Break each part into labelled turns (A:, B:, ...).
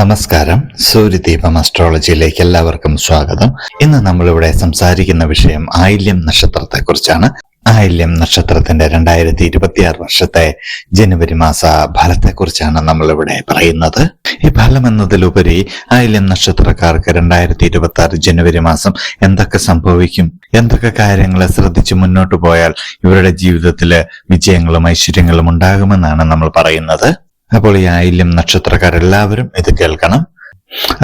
A: നമസ്കാരം. സൂര്യദീപം അസ്ട്രോളജിയിലേക്ക് എല്ലാവർക്കും സ്വാഗതം. ഇന്ന് നമ്മളിവിടെ സംസാരിക്കുന്ന വിഷയം ആയില്യം നക്ഷത്രത്തെക്കുറിച്ചാണ്. ആയില്യം നക്ഷത്രത്തിന്റെ രണ്ടായിരത്തി ഇരുപത്തിയാറ് വർഷത്തെ ജനുവരി മാസ ഫലത്തെക്കുറിച്ചാണ് നമ്മളിവിടെ പറയുന്നത്. ഈ ഫലം എന്നതിലുപരി ആയില്യം നക്ഷത്രക്കാർക്ക് രണ്ടായിരത്തി ഇരുപത്തി ആറ് ജനുവരി മാസം എന്തൊക്കെ സംഭവിക്കും? എന്തൊക്കെ കാര്യങ്ങളെ ശ്രദ്ധിച്ച് മുന്നോട്ട് പോയാൽ ഇവരുടെ ജീവിതത്തിൽ വിജയങ്ങളും ഐശ്വര്യങ്ങളും ഉണ്ടാകുമെന്നാണ് നമ്മൾ പറയുന്നത്. അപ്പോൾ ഈ ആയില്യം നക്ഷത്രക്കാരെല്ലാവരും ഇത് കേൾക്കണം.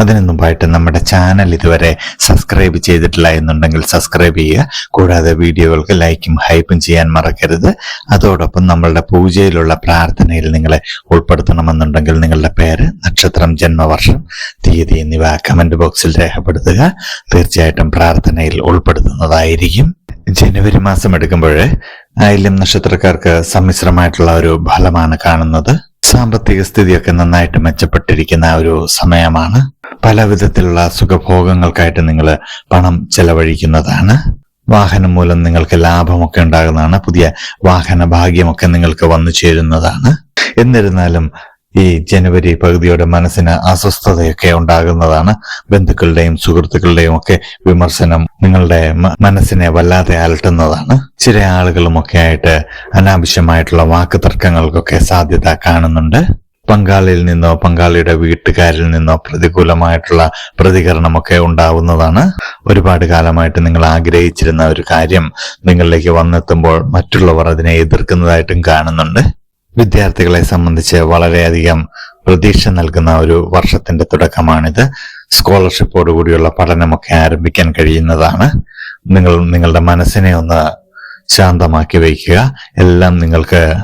A: അതിനു മുമ്പായിട്ട് നമ്മുടെ ചാനൽ ഇതുവരെ സബ്സ്ക്രൈബ് ചെയ്തിട്ടില്ല എന്നുണ്ടെങ്കിൽ സബ്സ്ക്രൈബ് ചെയ്യുക. കൂടാതെ വീഡിയോകൾക്ക് ലൈക്കും ഹൈപ്പും ചെയ്യാൻ മറക്കരുത്. അതോടൊപ്പം നമ്മളുടെ പൂജയിലുള്ള പ്രാർത്ഥനയിൽ നിങ്ങളെ ഉൾപ്പെടുത്തണമെന്നുണ്ടെങ്കിൽ നിങ്ങളുടെ പേര് നക്ഷത്രം ജന്മവർഷം തീയതി എന്നിവ കമന്റ് ബോക്സിൽ രേഖപ്പെടുത്തുക. തീർച്ചയായിട്ടും പ്രാർത്ഥനയിൽ ഉൾപ്പെടുത്തുന്നതായിരിക്കും. ജനുവരി മാസം എടുക്കുമ്പോൾ ആയില്യം നക്ഷത്രക്കാർക്ക് സമ്മിശ്രമായിട്ടുള്ള ഒരു ഫലമാണ് കാണുന്നത്. സാമ്പത്തിക സ്ഥിതിയൊക്കെ നന്നായിട്ട് മെച്ചപ്പെട്ടിരിക്കുന്ന ഒരു സമയമാണ്. പല വിധത്തിലുള്ള സുഖഭോഗങ്ങൾക്കായിട്ട് നിങ്ങൾ പണം ചെലവഴിക്കുന്നതാണ്. വാഹനം മൂലം നിങ്ങൾക്ക് ലാഭമൊക്കെ ഉണ്ടാകുന്നതാണ്. പുതിയ വാഹന ഭാഗ്യമൊക്കെ നിങ്ങൾക്ക് വന്നു ചേരുന്നതാണ്. എന്നിരുന്നാലും ഈ ജനുവരി പകുതിയോടെ മനസ്സിന് അസ്വസ്ഥതയൊക്കെ ഉണ്ടാകുന്നതാണ്. ബന്ധുക്കളുടെയും സുഹൃത്തുക്കളുടെയും ഒക്കെ വിമർശനം നിങ്ങളുടെ മനസ്സിനെ വല്ലാതെ അലട്ടുന്നതാണ്. ചില ആളുകളുമൊക്കെ ആയിട്ട് അനാവശ്യമായിട്ടുള്ള വാക്ക് തർക്കങ്ങൾക്കൊക്കെ സാധ്യത കാണുന്നുണ്ട്. പങ്കാളിയിൽ നിന്നോ പങ്കാളിയുടെ വീട്ടുകാരിൽ നിന്നോ പ്രതികൂലമായിട്ടുള്ള പ്രതികരണമൊക്കെ ഉണ്ടാവുന്നതാണ്. ഒരുപാട് കാലമായിട്ട് നിങ്ങൾ ആഗ്രഹിച്ചിരുന്ന ഒരു കാര്യം നിങ്ങളിലേക്ക് വന്നെത്തുമ്പോൾ മറ്റുള്ളവർ അതിനെ എതിർക്കുന്നതായിട്ടും കാണുന്നുണ്ട്. വിദ്യാർത്ഥികളെ സംബന്ധിച്ച് വളരെയധികം പ്രതീക്ഷ നൽകുന്ന ഒരു വർഷത്തിന്റെ തുടക്കമാണിത്. സ്കോളർഷിപ്പോട് കൂടിയുള്ള പഠനമൊക്കെ ആരംഭിക്കാൻ കഴിയുന്നതാണ്. നിങ്ങൾ നിങ്ങളുടെ മനസ്സിനെ ഒന്ന് ശാന്തമാക്കി വയ്ക്കുക. എല്ലാം നിങ്ങൾക്ക്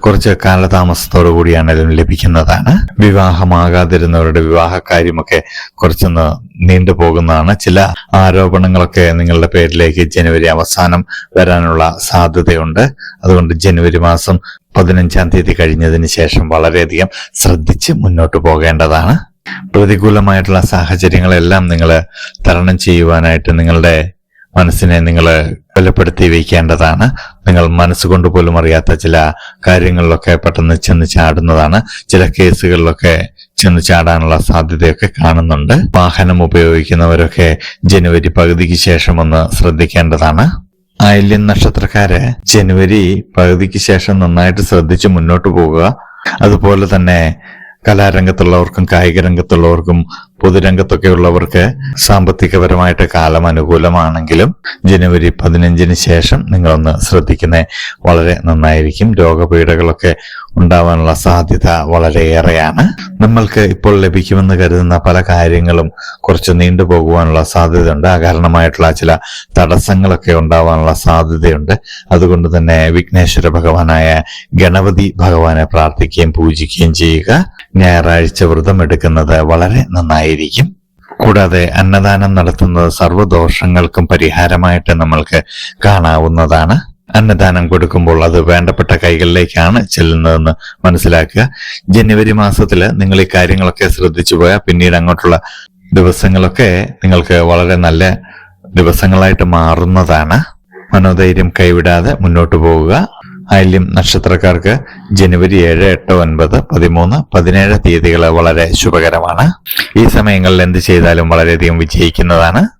A: കുറച്ച് കാലതാമസത്തോടു കൂടിയാണ് ലഭിക്കുന്നതാണ്. വിവാഹമാകാതിരുന്നവരുടെ വിവാഹ കാര്യമൊക്കെ കുറച്ചൊന്ന് നീണ്ടുപോകുന്നതാണ് ചില ആരോപണങ്ങളൊക്കെ നിങ്ങളുടെ പേരിലേക്ക് ജനുവരി അവസാനം വരാനുള്ള സാധ്യതയുണ്ട്. അതുകൊണ്ട് ജനുവരി മാസം പതിനഞ്ചാം തീയതി കഴിഞ്ഞതിന് ശേഷം വളരെയധികം ശ്രദ്ധിച്ച് മുന്നോട്ട് പോകേണ്ടതാണ്. പ്രതികൂലമായിട്ടുള്ള സാഹചര്യങ്ങളെല്ലാം നിങ്ങൾ തരണം ചെയ്യുവാനായിട്ട് നിങ്ങളുടെ മനസ്സിനെ നിങ്ങൾ ബലപ്പെടുത്തി വയ്ക്കേണ്ടതാണ് നിങ്ങൾ മനസ്സുകൊണ്ട് പോലും അറിയാത്ത ചില കാര്യങ്ങളിലൊക്കെ പെട്ടെന്ന് ചെന്ന് ചാടുന്നതാണ്. ചില കേസുകളിലൊക്കെ ചെന്ന് ചാടാനുള്ള സാധ്യതയൊക്കെ കാണുന്നുണ്ട്. വാഹനം ഉപയോഗിക്കുന്നവരൊക്കെ ജനുവരി പകുതിക്ക് ശേഷം ഒന്ന് ശ്രദ്ധിക്കേണ്ടതാണ്. ആയില്യൻ നക്ഷത്രക്കാര് ജനുവരി പകുതിക്ക് ശേഷം നന്നായിട്ട് ശ്രദ്ധിച്ച് മുന്നോട്ട് പോവുക അതുപോലെ തന്നെ കലാരംഗത്തുള്ളവർക്കും കായിക രംഗത്തുള്ളവർക്കും പൊതുരംഗത്തൊക്കെ ഉള്ളവർക്ക് സാമ്പത്തികപരമായിട്ട് കാലം അനുകൂലമാണെങ്കിലും ജനുവരി പതിനഞ്ചിന് ശേഷം നിങ്ങളൊന്ന് ശ്രദ്ധിക്കുന്നത് വളരെ നന്നായിരിക്കും. രോഗപീഠകളൊക്കെ ഉണ്ടാവാനുള്ള സാധ്യത വളരെയേറെയാണ്. നമ്മൾക്ക് ഇപ്പോൾ ലഭിക്കുമെന്ന് കരുതുന്ന പല കാര്യങ്ങളും കുറച്ച് നീണ്ടുപോകുവാനുള്ള സാധ്യതയുണ്ട്. അകാരണമായിട്ടുള്ള ചില തടസ്സങ്ങളൊക്കെ ഉണ്ടാവാനുള്ള സാധ്യതയുണ്ട്. അതുകൊണ്ട് തന്നെ വിഘ്നേശ്വര ഭഗവാനായ ഗണപതി ഭഗവാനെ പ്രാർത്ഥിക്കുകയും പൂജിക്കുകയും ചെയ്യുക. ഞായറാഴ്ച വ്രതം എടുക്കുന്നത് വളരെ നന്നായിരിക്കും. കൂടാതെ അന്നദാനം നടത്തുന്നത് സർവദോഷങ്ങൾക്കും പരിഹാരമായിട്ട് നമ്മൾക്ക് കാണാവുന്നതാണ്. അന്നദാനം കൊടുക്കുമ്പോൾ അത് വേണ്ടപ്പെട്ട കൈകളിലേക്കാണ് ചെല്ലുന്നതെന്ന് മനസ്സിലാക്കുക. ജനുവരി മാസത്തിൽ നിങ്ങൾ ഈ കാര്യങ്ങളൊക്കെ ശ്രദ്ധിച്ചു പോയാൽ പിന്നീട് അങ്ങോട്ടുള്ള ദിവസങ്ങളൊക്കെ നിങ്ങൾക്ക് വളരെ നല്ല ദിവസങ്ങളായിട്ട് മാറുന്നതാണ്. മനോധൈര്യം കൈവിടാതെ മുന്നോട്ട് പോവുക. ആയില്യം നക്ഷത്രക്കാർക്ക് ജനുവരി ഏഴ് എട്ട് ഒൻപത് പതിമൂന്ന് പതിനേഴ് തീയതികൾ വളരെ ശുഭകരമാണ്. ഈ സമയങ്ങളിൽ എന്ത് ചെയ്താലും വളരെയധികം വിജയിക്കുന്നതാണ്.